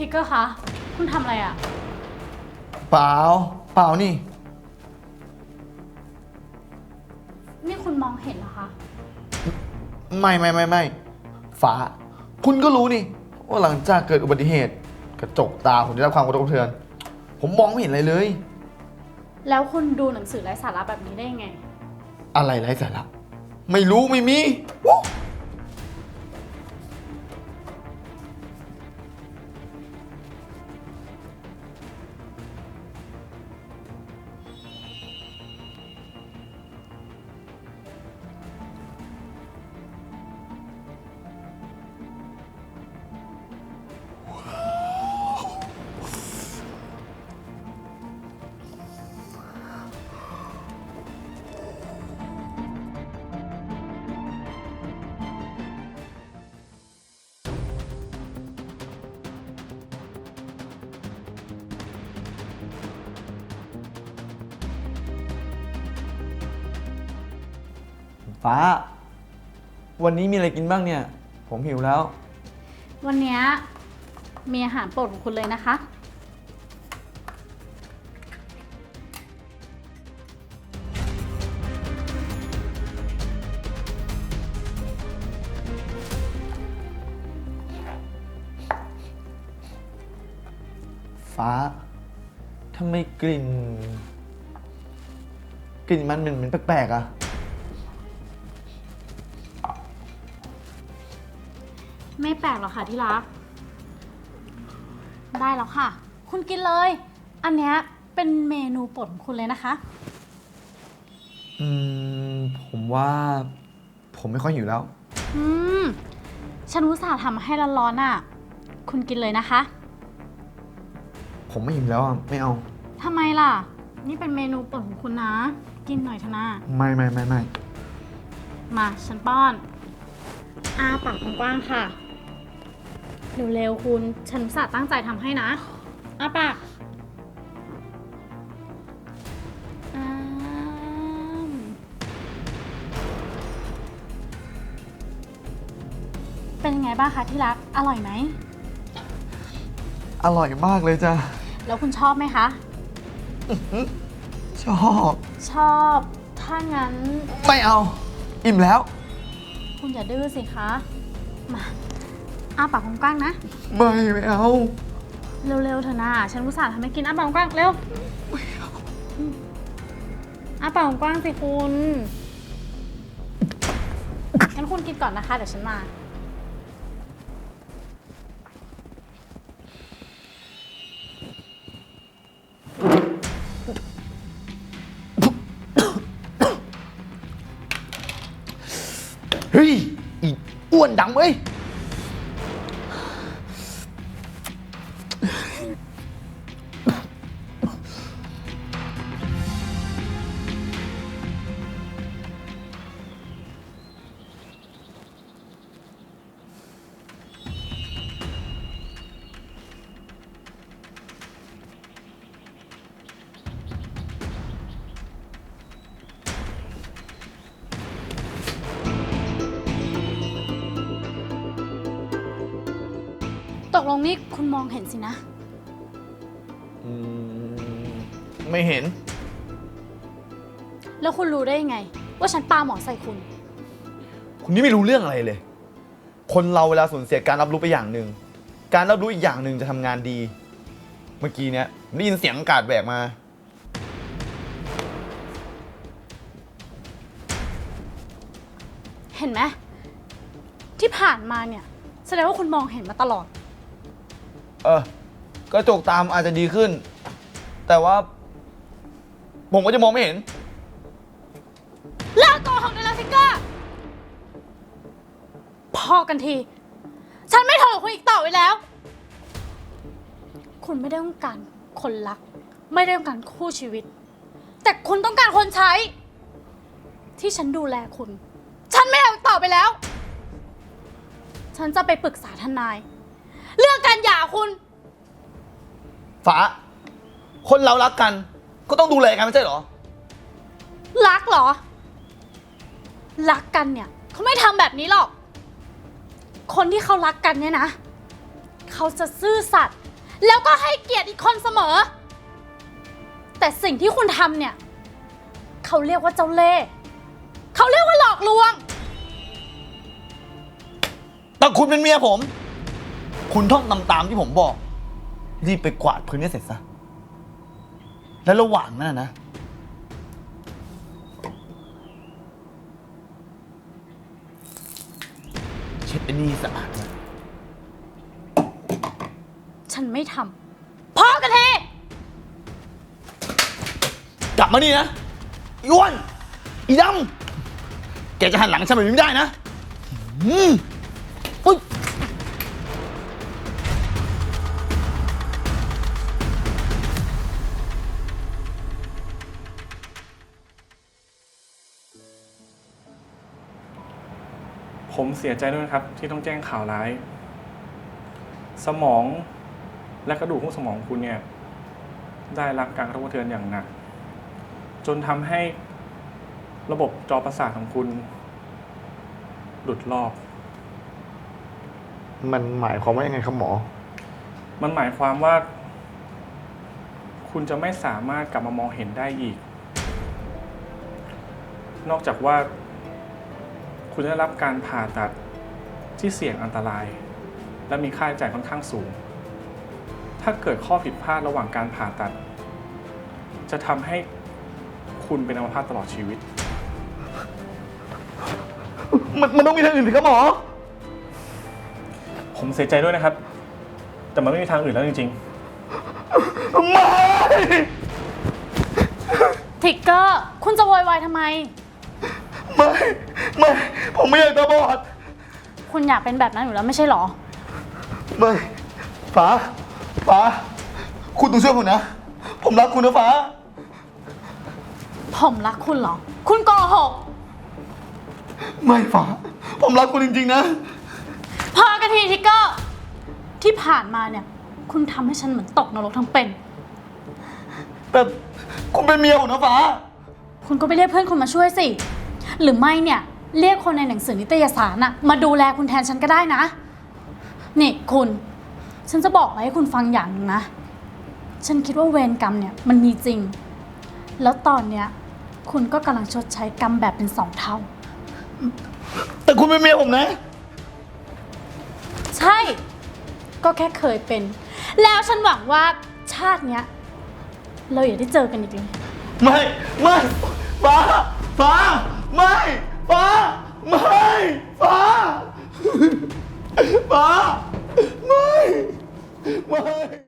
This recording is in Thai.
ทิกเกอร์คะ คุณทำอะไรอะ่ะเปล่า เปล่านี่ นี่คุณมองเห็นเหรอคะ ไม่ไม่ไม่ไม่ฟ้า คุณก็รู้นี่ ว่าหลังจากเกิดอุบัติเหตุ กระจกตาผมได้รับความกระทบกระเทือน ผมมองไม่เห็นอะไรเลย แล้วคุณดูหนังสือไร้สาระแบบนี้ได้ยังไง อะไรไร้สาระไม่รู้ไม่มีวู้ ฟ้า วันนี้มีอะไรกินบ้างเนี่ย ผมหิวแล้ว วันเนี้ยมีอาหารโปรดของคุณเลยนะคะ ฟ้าทำไมกลิ่น กลิ่นมันเหม็นเหม็นแปลกๆอะ ไม่แปลกหรอกค่ะที่รัก ได้แล้วค่ะ คุณกินเลย อันเนี้ยเป็นเมนูโปรดของคุณเลยนะคะ อืม ผมว่า ผมไม่ค่อยหิวแล้ว อืม ฉันอุตส่าห์ทำมาให้ร้อนๆอะ คุณกินเลยนะคะ ผมไม่หิวแล้วอะไม่เอา ทำไมล่ะ นี่เป็นเมนูโปรดของคุณนะ กินหน่อยเถอะนะไม่ไม่ไม่ไม่มา ฉันป้อนอาปากกว้างๆค่ะ เร็วๆคุณ ฉันอุตส่าห์ตั้งใจทำให้นะอาปากอ้ามเป็นยังไงบ้างคะที่รัก อร่อยไหม อร่อยมากเลยจ้ะ แล้วคุณชอบไหมคะ ชอบ ชอบ ถ้างั้น ไม่เอา อิ่มแล้ว คุณอย่าดื้อสิคะ มา อาปากกว้างๆนะ ไม่ไม่เอา เร็วๆเถอะนะฉันอุตส่าห์ทำให้กินอ้าปากกว้างๆเร็วอ้าปากกว้างๆสิคุณงั้นคุณกินก่อนนะคะเดี๋ยวฉันมา เฮ้ย ตกลงนี่คุณมองเห็นสินะ อืมไม่เห็น แล้วคุณรู้ได้ยังไง ว่าฉันปาหมอใส่คุณ คุณนี่ไม่รู้เรื่องอะไรเลย คนเราเวลาสูญเสียการรับรู้ไปอย่างหนึ่ง การรับรู้อีกอย่างหนึ่งจะทำงานดี เมื่อกี้เนี้ยผมได้ยินเสียงอากาศแบกมา เห็นไหมที่ผ่านมาเนี่ย แสดงว่าคุณมองเห็นมาตลอด เออ กระจกตามอาจจะดีขึ้น แต่ว่า ผมก็จะมองไม่เห็น เลิกโกหกได้แล้วทิกเกอร์พอกันที ฉันไม่โทรคุณอีกต่อไปแล้ว คุณไม่ได้ต้องการคนรัก ไม่ได้ต้องการคู่ชีวิต แต่คุณต้องการคนใช้ ที่ฉันดูแลคุณ ฉันไม่เอาอีกต่อไปแล้ว ฉันจะไปปรึกษาทนาย เรื่องการหย่าคุณ ฟ้า คนเรารักกัน ก็ต้องดูแลกันไม่ใช่เหรอ รักเหรอ รักกันเนี่ยเขาไม่ทำแบบนี้หรอก คนที่เขารักกันเนี่ยนะ เขาจะซื่อสัตย์แล้วก็ให้เกียรติอีกคนเสมอ แต่สิ่งที่คุณทำเนี่ย เขาเรียกว่าเจ้าเล่ห์เขาเรียกว่าหลอกลวง แต่คุณเป็นเมียผม คุณท่องตามตามที่ผมบอก รีบไปกวาดพื้นให้เสร็จซะ และระหว่างนั้นนะนะ เช็ดไอ้นี่สะอาดนะฉันไม่ทำพอกันทีกลับมานี่นะอีอ้วนอีดำแกจะหันหลังฉันแบบนี้ไม่ได้นะอืม ผมเสียใจด้วยนะครับ ที่ต้องแจ้งข่าวร้าย สมองและกระดูกของสมองคุณเนี่ย ได้รับการกระทบกระเทือนอย่างหนัก จนทำให้ระบบจอประสาทของคุณ หลุดรอบมันหมายความว่ายังไงครับหมอ มันหมายความว่า คุณจะไม่สามารถกลับมามองเห็นได้อีก นอกจากว่า คุณได้รับการผ่าตัดที่เสี่ยงอันตราย และมีค่าใช้จ่ายค่อนข้างสูง ถ้าเกิดข้อผิดพลาดระหว่างการผ่าตัด จะทำให้คุณเป็นอัมพาตตลอดชีวิต มันมันต้องมีทางอื่นสิครับหมอ ผมเสียใจด้วยนะครับ แต่มันไม่มีทางอื่นแล้วจริงไม่ ทิกเกอร์ คุณจะโวยวายทำไม ไม่ไม่ ผมไม่อยากตาบอดคุณอยากเป็นแบบนั้นอยู่แล้วไม่ใช่หรอ ไม่ฟ้าฟ้า คุณต้องช่วยผมนะ ผมรักคุณนะฟ้า ผมรักคุณเหรอ คุณโกหก ไม่ฟ้า ผมรักคุณจริงๆนะ พอกันทีทิกเกอร์ ที่ผ่านมาเนี่ย คุณทำให้ฉันเหมือนตกนรกทั้งเป็น แต่คุณเป็นเมียผมนะฟ้า คุณก็ไปเรียกเพื่อนคุณมาช่วยสิ หรือไม่เนี่ยเรียกคนในหนังสือนิตยสารอะมาดูแลคุณแทนฉันก็ได้นะ นี่คุณ ฉันจะบอกอะไรให้คุณฟังอย่างหนึงนะ ฉันคิดว่าเวรกรรมเนี่ยมันมีจริง แล้วตอนเนี้ยคุณก็กำลังชดใช้กรรมแบบเป็นสองเท่า แต่คุณเป็นเมียผมนะ ใช่ ก็แค่เคยเป็น แล้วฉันหวังว่าชาติเนี้ย เราอย่าได้เจอกันอีกเลย ไม่ ไม่ฟ้าฟ้า ไม่ฟ้าไม่ฟ้าฟ้าไม่ไม่